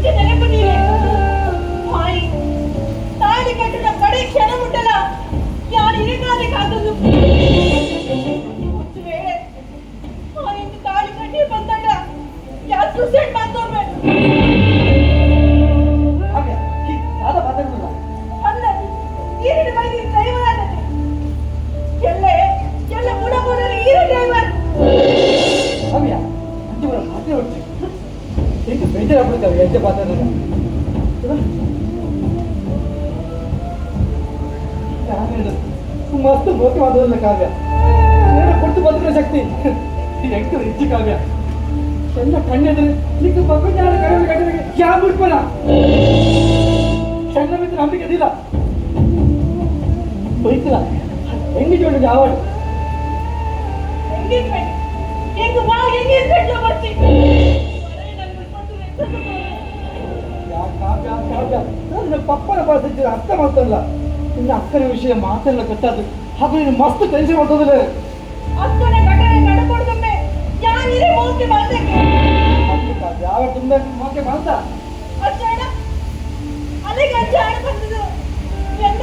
Thank you. ಹೇಗೆ ಬೇಜಾರಾಗ್ಬಿಡ್ತಾವೆ ಎಂತೆ ಮಾತಾಡೋದು ಮಸ್ತ್ ಮೋಕೆ ಮಾತಾಡಲ್ಲ ಕಾವ್ಯ ಏನು ಕೊಟ್ಟು ಬದುಕೋ ಶಕ್ತಿ ಹೆಂಗೆ ಹೆಚ್ಚು ಕಾವ್ಯ ಎಲ್ಲ ಕಣ್ಣೆದ್ರೆ ನಿಂಗೆ ಪಕ್ಕದ ಕಡಿಮೆ ಕಡಿಮೆ ಯಾ ಬಿಡ್ಕೊಳ ಸಣ್ಣ ಮಿತ್ರ ನಂಬಿಕೆ ಅದಿಲ್ಲ ಬೈತಿಲ್ಲ ಹೆಂಗೆ ಜೋಡಿ ಯಾವ ಎಂಗೇಜ್ಮೆಂಟ್ ಹೆಂಗ್ ಬಾ ಎಂಗೇಜ್ಮೆಂಟ್ ಬರ್ತಿ ಯಾ ಕಾವ್ಯ ಕಾವ್ಯ ನನ್ನ ಪಪ್ಪನ ಪರಿಸ್ಥಿತಿ ಅರ್ಥ ಮಾಡ್ತಲ್ಲ ನಿನ್ನ ಅಕ್ಕನ ವಿಷಯ ಮಾತೆಲ್ಲ ಕಟ್ಟದು ಹಾಗೂ ನೀನು ಮಸ್ತ್ ಟೆನ್ಷನ್ ಮಾಡ್ತದಲ್ಲ ಯಾವ ತುಂಬ ಮೋಕೆ ಮಾಡ್ತಾ ಅಜ್ಜಾಣ ಅಲ್ಲಿಗೆ ಅಜ್ಜಾಣ ಮದುವೆ ಎಂದ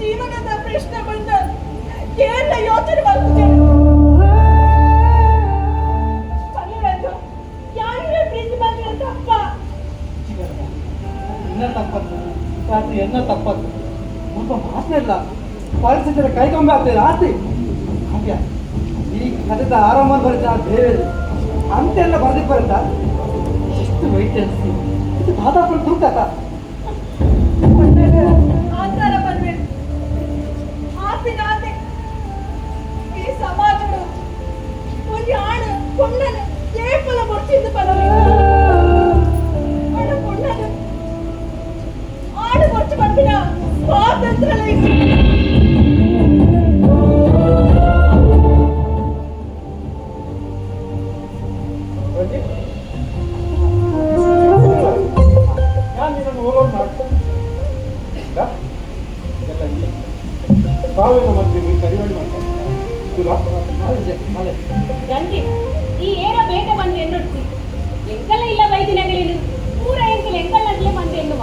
ಜೀವನದ ಪ್ರಶ್ನೆ ಬಂದ ಏನ ಯೋಚನೆ ಮಾಡ್ತಿದ್ದೇನೆ ತಪ್ಪತ್ತು ಎನ್ನ ತಪ್ಪತ್ತು ಸ್ವಲ್ಪ ಇಲ್ಲ ಪರಿಸ್ಥಿತಿ ಕೈಗೊಂಬೆ ಆಗ್ತದೆ, ಆಸ್ತಿ. ಹಾಗೆ. ಈ ಕಥೆದ ಆರಂಭ ಬರೀತಾ ಬೇರೆ ಅಂತೆಲ್ಲ ಬರ್ದಿಕ್ಕೆ ಬರುತ್ತಾ ಎಷ್ಟು ವೈಟ್ ಅನಿಸ್ತಿ ಇದು ದಾದಾಪುರ ತೂಕತ ಆತರ ಮದುವೆ ಆಸಿನ ಆಸೆ ಈ ಸಮಾಜಗಳು ಒಂದು ಆಡು ಕೊಂಡನು ಏಪಲ ಬರ್ಚಿದ್ದು ಪದವಿ ಆಡು ಕೊಂಡನು ಆಡು ಬರ್ಚು ಬಂದಿನ ಸ್ವಾತಂತ್ರ್ಯ ಸಾವಿನ ಮಾಡ್ತೀವಿ ಕರಿವಳಿ ಗಂಟಿ ಈ ಏರ ಬೇಗ ಬಂದು ಎನ್ನುಡ್ತಿ ಎಂಕಲ ಇಲ್ಲ ವೈದ್ಯನಗಳಿನು ಪೂರ ಎಂಕಲ್ ಎಂಕಲ್ಲಾಗಲೇ ಬಂದು ಎನ್ನುವ.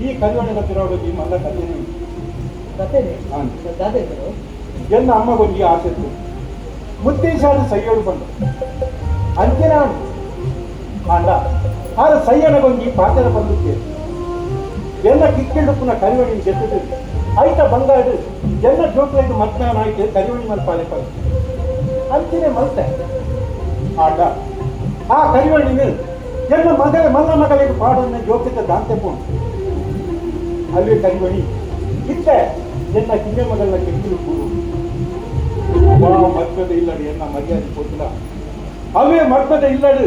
ಈ ಈ ಮಲ್ಲ ಕಥೆ ಕತೆ ಹಾಂ. ದಾದ ಇದ್ದರು ಎನ್ನ ಅಮ್ಮಗೊಂದು ಆಸೆ ಇತ್ತು ಮುತ್ತೇಶಾದ ಸೈಯೋಡು ಬಂದು. ಅಂಚನಾಡು ಕಾಂಡ. ಆದ್ರೆ ಸಯ್ಯನಗೊಂದಿ ಪಾತ್ರ ಬಂದಿದ್ದೆ. ಎಲ್ಲ ಕಿಕ್ಕಿಡುಪ್ಪನ ಕರಿವಳಿನ ಗೆದ್ದಿದ್ದು ಆಯ್ತ ಬಂಗಾಡು ಎಲ್ಲ ಜೋಟ್ಲೈದು ಮತದಾನ ಆಯ್ತು ಕರಿವಳಿ ಮೇಲೆ ಪಾಲೆ ಪಾಲ ಅಂತಿನೇ ಮಲ್ತೆ. ಆಟ ಆ ಕರಿವಳಿ ಮೇಲೆ ಎಲ್ಲ ಮಗಳ ಮಲ್ಲ ಮಗಳಿಗೆ ಪಾಡೋದನ್ನ ಜೋಕಿತ ದಾಂತೆ ಪೋಣು ಅಲ್ಲಿ ಕರಿವಳಿ ಇತ್ತೆ ಎನ್ನ ಕಿಂಗೆ ಮಗಳನ್ನ ಕೆಟ್ಟಿರು ಮರ್ಮದ ಇಲ್ಲಡು ಎನ್ನ ಮರ್ಯಾದೆ ಕೊಟ್ಟಿಲ್ಲ. ಅವೇ ಮರ್ಮದ ಇಲ್ಲಡು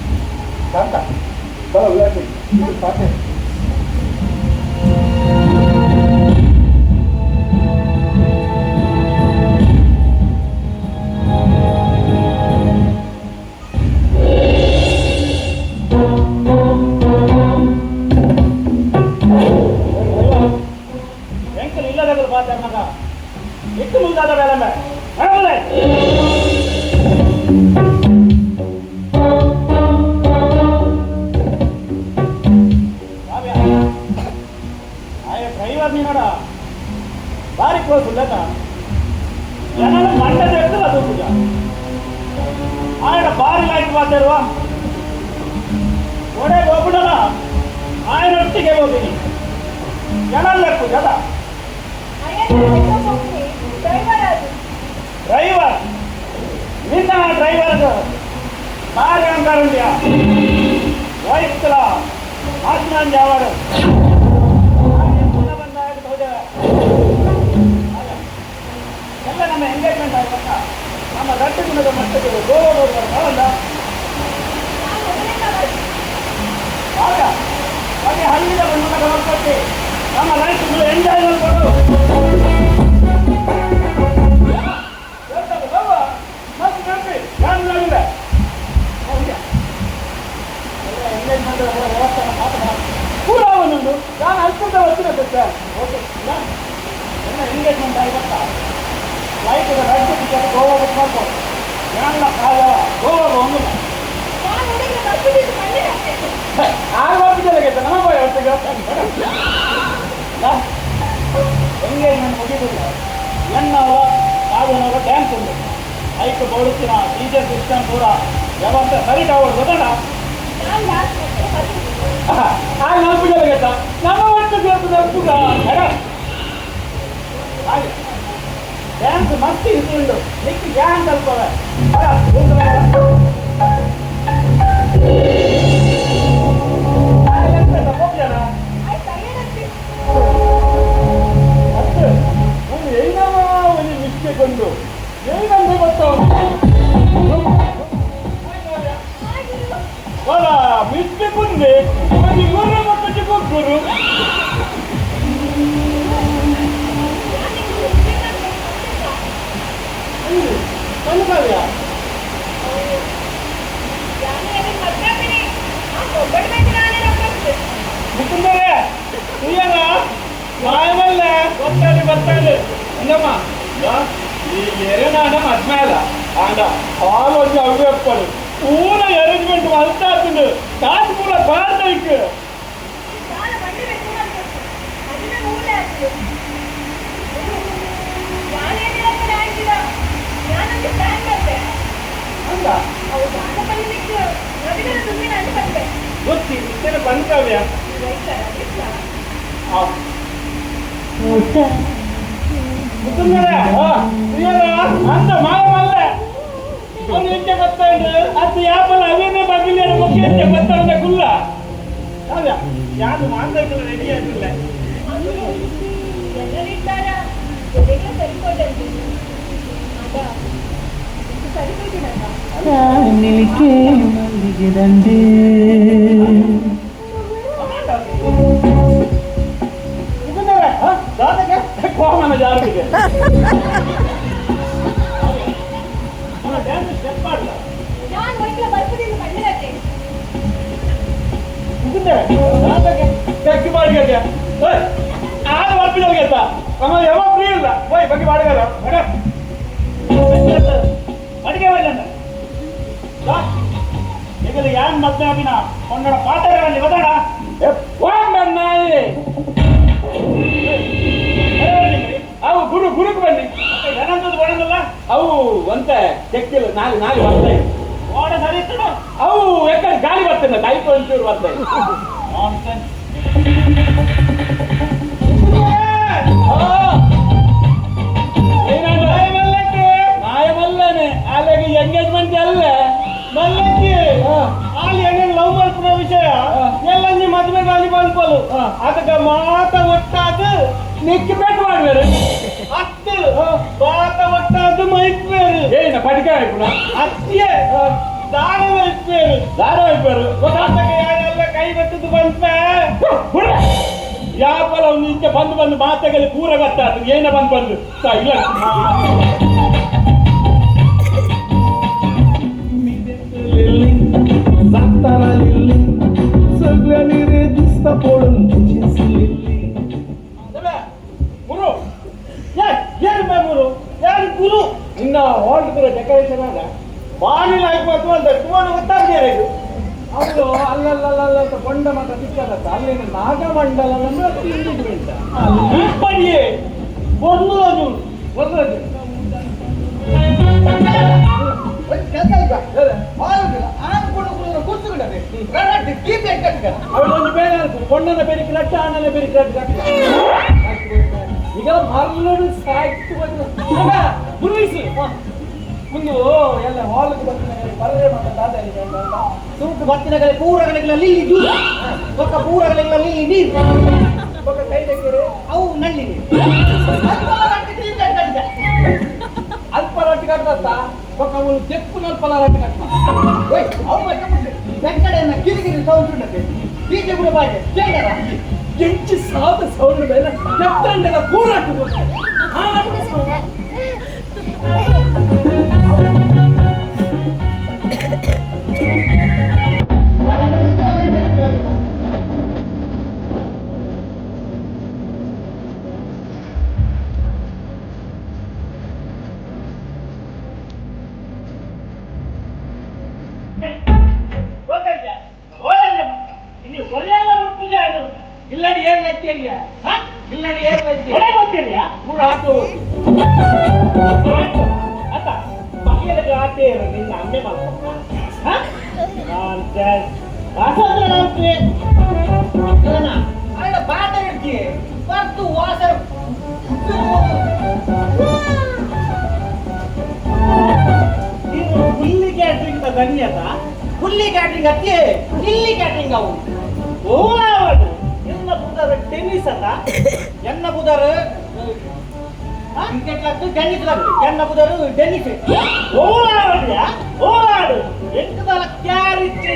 தாத்தா பல விளையாட்டு இது பார்த்தேன் பார்த்தேன் எட்டு முந்தாத வேலை ಮಾತಾಡ್ತಿಲ್ವಾ ಒಡೆಗೆ ಹೋಗ್ಬಿಡಲ್ಲ ಆಯನೊಟ್ಟಿಗೆ ಹೋಗಿನಿ. ಜನಲ್ಲಕ್ಕೂ ಜನ ಡ್ರೈವರ್, ನಿನ್ನ ಡ್ರೈವರ್ ಕಾರ್ ಅಂತಾರಣ್ಯ ವಯಸ್ಕಲ ಆಸ್ಮಾನ್ ಜಾವಾರು ಎಲ್ಲ ನಮ್ಮ ಎಂಗೇಜ್ಮೆಂಟ್ ಆಗುತ್ತಾ? ನಮ್ಮ ಗಡ್ಡೆ ಗುಣದ ಮಟ್ಟಕ್ಕೆ ಗೋವಾ ಆಗ ಅಲ್ಲಿ ಬಣ್ಣದ ಹೊರಪಟ್ಟಿ ನಮ್ಮ ಲೈಫ್ ಎಂಜಾಯ್ ಮಾಡ್ಕೊಂಡು ಐಕ್ ಬೋಡುತ್ತಿನ ಡಿಜೆ ಸಿಸ್ಟಮ್ ಪೂರ ಯಾವಂತ ಸರಿ ಅವಳು ಗೊತ್ತಲ್ಲ ಆ. ಆ ನೆನಪಿದಲಾಗೈತ ನಮ್ಮ ಒಟ್ಟು ನೆನಪುಗ ಹಾಗೆ. ಡ್ಯಾನ್ಸ್ ಮಸ್ತ್ ಇರ್ತುಂಡು ನಿಕ್ಕಿ ಡ್ಯಾನ್ಸ್ ಅಲ್ಪವೆ. ಒಂದು ಒಂದು. 여기가 되겠다. ಆಗ್ತದೆ ನಾನೇನಿರಕ್ಕೆ ಆಗಿಲ್ಲ ನಾನೊಂದು ಪ್ಲಾನ್ ಮಾಡ್ದೆ ಅಂದ ಅವು ಸಾಲ ಬಂದಿದ್ದಕ್ಕೆ ನದಿಗಳ ದುಡ್ಡಿನ ಅಂತ ಬಂದೆ ಗೊತ್ತಿ ಇಷ್ಟೇ ಬಂದ್ಕವ್ಯ ರೈತರ ಇಷ್ಟ ಮುಕುಂದರೇ ಅಂದ ಮಾಯವಲ್ಲ ಒಂದು ನಿತ್ಯ ಗೊತ್ತಾಯ್ತು ಅದು ಯಾಪಲ್ಲ ಅವೇನೇ ಬಗ್ಲಿ ಮುಖ್ಯ ಗೊತ್ತಾಗ ಕುಲ್ಲ ಹೌದಾ ಯಾರು ಮಾತಾಡ್ತಾರೆ ರೆಡಿ ಆಗಿಲ್ಲ ಅದು ಜನರಿದ್ದಾರ ಜೊತೆಗೆ ಸರಿಪೋದಂತೆ ಅದ ಇದು ಸರಿಪೋದಿನಲ್ಲ ನಿಲಿಕೆ ಮಲ್ಲಿಗೆದಂಡೆ ಮುಕುಂದರೇ ದಾದಗೆ ಕೋಮನ ಜಾರಿಗೆ ಯಾನ್ ಮತ್ತೆ ಅಭಿನ ಕೊಂಡಡ ಪಾಠಗಳಲ್ಲಿ ಗೊತ್ತಾಡ ಅವು ಗುರು ಗುರುಕ್ ಬನ್ನಿ ಏನಂತದ್ದು ಒಳಗಲ್ಲ ಅವು ಒಂತ ತೆಕ್ಕಿಲ್ಲ ನಾಲ್ಕು ನಾಲ್ಕು. ಬರ್ತಾయి ಓಡ ಸರಿ ಅವು ಗಾಳಿ ಬರ್ತದೆ ಕೈಕ್ ಒಂಚೂರು ಬರ್ತಾయి ನಾಯಮಲ್ಲನೆ ಅಲ್ಲಿಗೆ ಎಂಗೇಜ್ಮೆಂಟ್ ಅಲ್ಲ. ಮಲ್ಲಕ್ಕಿ ಅಲ್ಲಿ ಏನೇನು ಲವ್ ಮಾಡ್ತಿರೋ ವಿಷಯ ಎಲ್ಲ ನೀ ಮದ್ವೆ ಗಾಲಿ ಬಂದ್ಕೊಳ್ಳು ಅದಕ್ಕೆ ಮಾತ ಒಟ್ಟಾದ ನಿಕ್ಕಿ ಬೆಟ್ಟು ಮಾಡ್ಬೇರು ಅತ್ತು ಮಾತ ಒಟ್ಟಾದ ಮೈತ್ಬೇರು ಏನ ಪಡಿಕೆ ಆಯ್ತು ಅತ್ತಿಯೇ ದಾನ ಮೈತ್ಬೇರು ದಾರ ಆಯ್ಪರು ಅದಕ್ಕೆ ಯಾರೆಲ್ಲ ಕೈ ಕಟ್ಟದು ಬಂತ ಯಾಪಲ ಅವ್ನು ಇಂಚೆ ಬಂದು ಬಂದು ಮಾತಾಗಲಿ ಪೂರ ಗೊತ್ತಾತು ಏನ ಬಂದು ಬಂದು ಸ ಇಲ್ಲ जाताना लिल्ली सगळ्यांनी रे दिसता पळून तुझीच लिल्ली ಗುರು ಏನು ಬೇ ಗುರು ಯಾರು ಗುರು ಇನ್ನ ಹೊರಟಿದ್ರೆ ಡೆಕೋರೇಷನ್ ಆಗ ಬಾಡಿಲ್ ಹಾಕ್ಬೇಕು ಅಂತ ಸುಮಾರು ಗೊತ್ತಾಗ್ತೇನೆ ಹೌದು ಅಲ್ಲಲ್ಲಲ್ಲ ಅಂತ ಕೊಂಡ ಮಾತ್ರ ಸಿಕ್ಕದತ್ತ. ಅಲ್ಲಿ ನಾಗಮಂಡಲ ಅಂದ್ರೆ ಅದು ಇಂಡಿಗೆ ಬೇಡ. ಇಪ್ಪಡಿಯೇ ಒಂದು ರಾಜು. ಒಂದು ರಾಜು. ಅವಳೊಂದು ಬೇರೆ ಕೊಂಡನ ಬೇರೆ ಕಟ್ಟ ಬೇರೆ ಈಗ ಮರಳು ಸಾಯ್ತು ಗುರುವಿಸಿ ಮುಂದು ಎಲ್ಲ ಬರ್ತೀನಿ ಬರದೇ ಮಾತಾಡ ಸೂಟು ಬತ್ತಿನಗಳೆ ಪೂರಗಳೆಗಳಲ್ಲಿ ಇದು ಪಕ್ಕ ಪೂರಗಳೆಗಳಲ್ಲಿ ನೀರು. ಪಕ್ಕ ಕೈ ತೆಗೆರೆ ಅವು ನಲ್ಲಿ ಅಲ್ಪ ರೊಟ್ಟಿ ಕಟ್ಟತ್ತ ಪಕ್ಕ ಅವಳು ತೆಪ್ಪು ನಲ್ಪಲ ರೊಟ್ಟಿ ಕಟ್ಟ ಬೆಕ್ಕಡೆಯನ್ನ ಕಿರಿಕಿರಿ ಸೌಂಡ್ ಉಂಟದೆ ಬೀಜ ಕೂಡ ಬಾಯಿ ಕೇಳ ಎಂಚು ಸಾವಿರ ಸೌಂಡ್ ಮೇಲೆ ಕೆತ್ತಂಡದ ಪೂರಾಟ ಇಲ್ಲಡಿ ಹುಲ್ಲಿ ಕ್ಯಾಟ್ರಿಂಗ್ ಅತ್ತಿ ಇಲ್ಲಿ ಕ್ಯಾಟ್ರಿಂಗ್ ಅವು. ಓಲಾವಡು ಎನ್ನ ಬುಧರ ಟೆನ್ನಿಸ್ ಅತ ಎನ್ನ ಬುಧರು ಕ್ರಿಕೆಟ್ ಲಕ್ಕು ಟೆನ್ನಿಸ್ ಲಕ್ಕು ಎನ್ನ ಬುಧರು ಟೆನ್ನಿಸ್ ಓಲಾವಡ್ಯ ಓಲಾಡು ಎಂಕದಲ ಕ್ಯಾರಿಚ್ಚಿ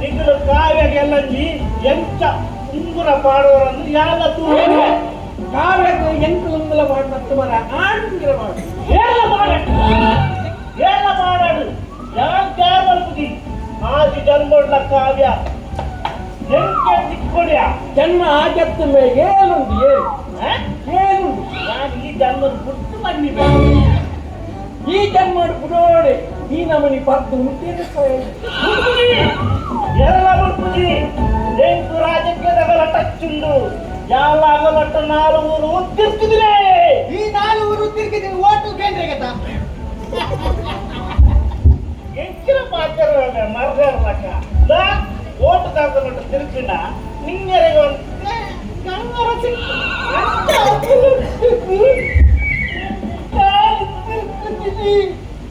ನಿಗಳು ಕಾವ್ಯಗೆಲ್ಲಂಜಿ ಎಂಚ ಉಂಗುರ ಪಾಡೋರನ್ನು ಯಾಲ ತೂರು ಕಾವ್ಯಕ್ಕೆ ಎಂಕುಲಂಗಲ ಮಾಡಿ ಮರ ಆಡುಂಗಿರ ಮಾಡು. ಏಳ ಮಾಡ. ಏಳ ಮಾಡಾಡು ಯಾನ್ ಕ್ಯಾಮಲ್ಪುದಿ ಆದಿ ಜನ್ಮಡ್ಲ ಕಾವ್ಯ. ಎಂಕೆ ದಿಕ್ಕೊಡಿಯ ಜನ್ಮ ಆಗತ್ತ ಮೇಲೆ ಏನುಂಟು ಏನು? ಏನುಂಟು ನಾನು ಈ ಜನ್ಮದ ಬಿಟ್ಟು ಬಂದಿದ್ದೆ ಈ ಜನ್ಮದ ಬಿಡೋಡೆ ಈ ನಮನಿ ಪದ್ದು ಮುಟ್ಟಿದ ಎಲ್ಲ ಮುಟ್ಟಿ ಎಂಟು ರಾಜಕೀಯದ ನಗಲ ಟಚ್ಚುಂಡು ಯಾವ ಅಗಲಟ್ಟ ನಾಲ್ವರು ಊರು ತಿರ್ತಿದ್ರೆ ಈ ನಾಲ್ಕು ಊರು ತಿರುಗಿದ್ದೀನಿ ಓಟು ಕೇಂದ್ರಗತ ಎಂಚಿನ ಪಾತ್ರ ಮರ್ದಾರ್ಲಕ್ಕ ಓಟು ಕಾಕೊಂಡು ತಿರುಗಿನ ನಿಂಗೆರೆಗೆ ಒಂದು ಗಂಗರ ಸಿಕ್ಕು ಹಿಂಗ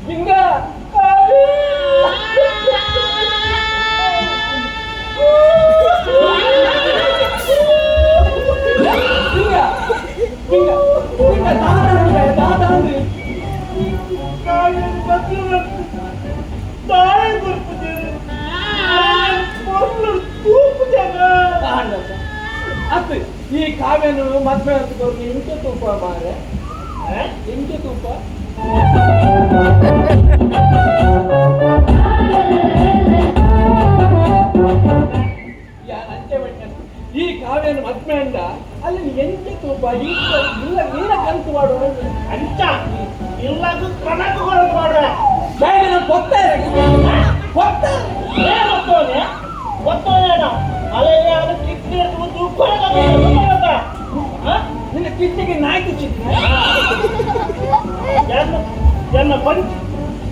ಹಿಂಗ ಹಿಂಗ ಕಾವ್ಯನು ಮದ್ವೆ ಹತ್ಕೊಂಡು ಇಂಕೆ ತೂಪ ಮಾರೆ ಇಂಟು ತೂಪ. ಈ ಕಾವ್ಯನ ಮದ್ವೆ ಅಂದ ಅಲ್ಲಿ ಎಂಟು ತೂಪ ಇಲ್ಲ ನೀರ ಕಂತು ಮಾಡುವ ಅಂಚ ಇಲ್ಲದು ಕಣಕುಗಳು ಮಾಡ್ರೆ ಬೇಗ ಗೊತ್ತೇ ಗೊತ್ತಾರೆ ಏನ್ ಗೊತ್ತೋನೆ ಗೊತ್ತೋನೇನ ಅಲ್ಲೇ ಅದು ಕಿಡ್ನಿ ಒಂದು ಕಿಟ್ಟಿಗೆ ನಾಯ್ಕು ಚಿಕ್ಕ. ಎನ್ನ ಪಂಚ್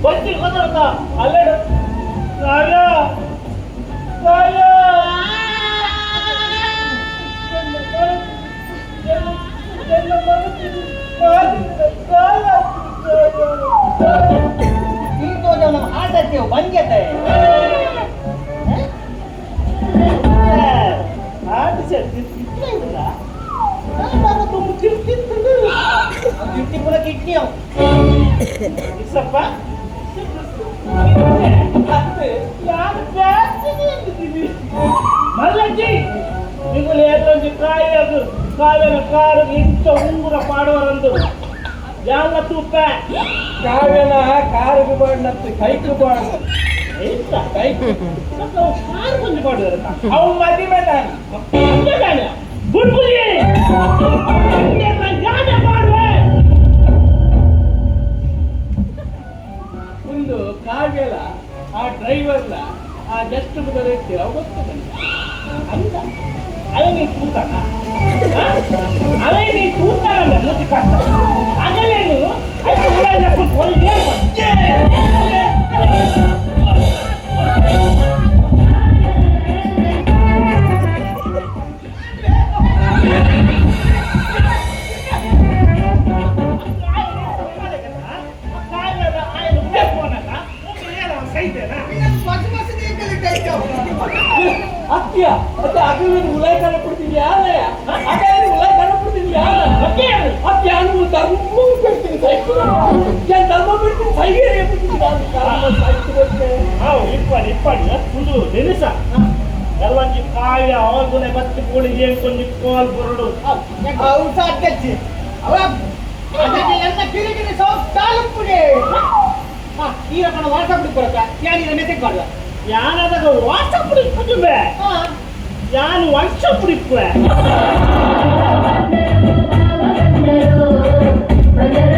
ಪಂಚಿ ಗೊತ್ತಾಗ ಅಲ್ಲೇ ರಾಜ ರಾಜ. ಈ ತೋಜನ ಆಟಕ್ಕೆ ಬಂಗೆತೆ ಕಿಟ್ಟಿ ಅವು ಅತ್ತೆ ಮಲ್ಲಜ್ಜಿ ನಿಗುಲು ಎದ್ರೊಂದು ಕಾಯದು ಕಾವಿನ ಕಾರು ಇಂಥ ಉಂಗುರ ಪಾಡುವರಂದು ಯಾವ ತೂಪ ಕಾವ್ಯನ ಕಾರಿಗೆ ಬಾಡ್ನತ್ತು ಕೈಕು ಬಾಡ್ ಎಂತ ಕೈಕು ಕಾರು ಕೊಂಚ ಪಾಡುವರ ಅವು ಮದುವೆ ನಾನು ಬುಡ್ಬುಡಿ ಕಾವ್ಯಲ ಆ ಡ್ರೈವರ್ನ ಆ ಜಸ್ಟ್ ಬುಧರ ಇರ್ತೀರ ಗೊತ್ತು ಅಂತ ಅದೇ ನೀ ಕೂತಾನ. ಅದೇ ನೀ ಅದೇ ಮುಚ್ಚಿ ನಮ್ಮ ಬಿಟ್ಟು ಸೈಗೆ ನಾವು ಇಪ್ಪಾಡಿ ಇಪ್ಪಾಡಿ ಒಂದು ದಿನಸ ಕೆಲವೊಂದು ಕಾಯಿ ಅವನ ಮತ್ತೆ ಕೂಡಿ ಹೇಳ್ಕೊಂಡು ನಿಕ್ಕೋಲ್ ಬರಡು ಅವ್ಸ ಅಡ್ಡಚ್ಚಿ ಅವ ಅದಕ್ಕೆಲ್ಲ ಕಿರಿಕಿರಿ ಸೌ ತಾಲೂಕುಗೆ ಈ ರಕಣ ವಾಟ್ಸಪ್ ಬಿಡ್ಕೊಳಕ ಯಾರಿಗ ಮೆಸೇಜ್ ಮಾಡುವ ಯಾರಾದಾಗ ವಾಟ್ಸಪ್ ಬಿಡ್ಕೊಳ್ಬೇ ನಾನು ವಾಟ್ಸಪ್ ಬಿಡ್ಕೊಳ Thank you.